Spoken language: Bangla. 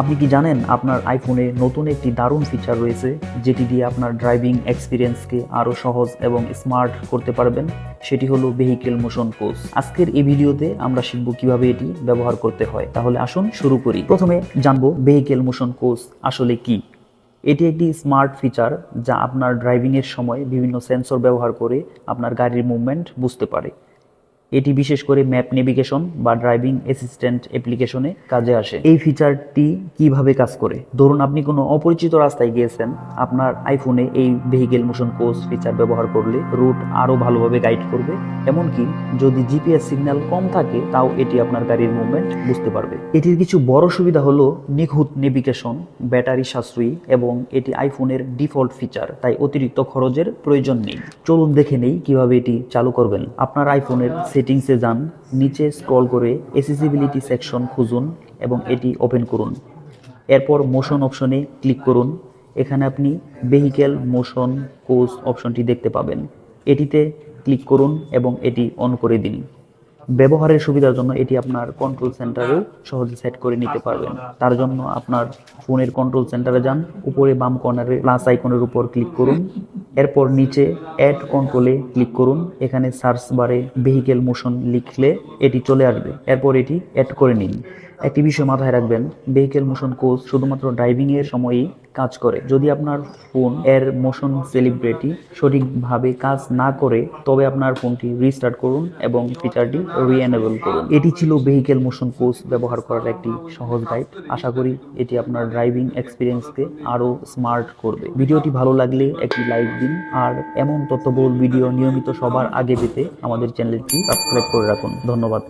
আপনি কি জানেন আপনার আইফোনে নতুন একটি দারুণ ফিচার রয়েছে, যেটি দিয়ে আপনার ড্রাইভিং এক্সপিরিয়েন্সকে আরও সহজ এবং স্মার্ট করতে পারবেন? সেটি হলো ভেহিকেল মোশন কোচ আজকের এই ভিডিওতে আমরা শিখব কীভাবে এটি ব্যবহার করতে হয়। তাহলে আসুন শুরু করি। প্রথমে জানব ভেহিকেল মোশন কোচ আসলে কি। এটি একটি স্মার্ট ফিচার যা আপনার ড্রাইভিংয়ের সময় বিভিন্ন সেন্সর ব্যবহার করে আপনার গাড়ির মুভমেন্ট বুঝতে পারে। এটি বিশেষ করে ম্যাপ নেভিগেশন বা ড্রাইভিং অ্যাসিস্ট্যান্ট অ্যাপ্লিকেশনে কাজে আসে। এই ফিচারটি কীভাবে কাজ করে? ধরুন, আপনি কোনো অপরিচিত রাস্তায় গিয়েছেন। আপনার আইফোনে এই ভেহিকেল মোশন কোচ ফিচার ব্যবহার করলে রুট আরও ভালোভাবে গাইড করবে। এমনকি যদি জিপিএস সিগন্যাল কম থাকে, তাও এটি আপনার গাড়ির মুভমেন্ট বুঝতে পারবে। এটির কিছু বড় সুবিধা হলো নিখুঁত নেভিগেশন, ব্যাটারি সাশ্রয়ী এবং এটি আইফোনের ডিফল্ট ফিচার তাই অতিরিক্ত খরচের প্রয়োজন নেই। চলুন দেখে নেই কীভাবে এটি চালু করবেন। আপনার আইফোনের সেটিংসে যান, নিচে স্ক্রল করে এসিসিবিলিটি সেকশন খুঁজুন এবং এটি ওপেন করুন। এরপর মোশন অপশনে ক্লিক করুন। এখানে আপনি ভেহিকেল মোশন কোচ অপশনটি দেখতে পাবেন। এটিতে ক্লিক করুন এবং এটি অন করে দিন। ব্যবহারের সুবিধার জন্য এটি আপনার কন্ট্রোল সেন্টারেও সহজে সেট করে নিতে পারবেন। তার জন্য আপনার ফোনের কন্ট্রোল সেন্টারে যান, উপরে বাম কর্নারে প্লাস আইকনের উপর ক্লিক করুন। এরপর নিচে অ্যাড কন্ট্রোলে ক্লিক করুন। এখানে সার্চ বারে ভেহিকেল মোশন লিখলে এটি চলে আসবে। এরপর এটি অ্যাড করে নিন। একটি বিষয় মাথায় রাখবেন ভেহিকেল মোশন কোচ শুধুমাত্র ড্রাইভিং এর সময়ই কাজ করে। যদি আপনার ফোন এর মোশন সেলিব্রিটি সঠিকভাবে কাজ না করে, তবে আপনার ফোনটি রিস্টার্ট করুন এবং ফিচারটি রিএনেবল করুন। এটি ছিল ভেহিকেল মোশন কোচ ব্যবহার করার একটি সহজ গাইড আশা করি এটি আপনার ড্রাইভিং এক্সপিরিয়েন্সকে আরও স্মার্ট করবে। ভিডিওটি ভালো লাগলে একটি লাইক দিন, আর এমন তথ্যবহুল ভিডিও নিয়মিত সবার আগে পেতে আমাদের চ্যানেলটি সাবস্ক্রাইব করে রাখুন। ধন্যবাদ।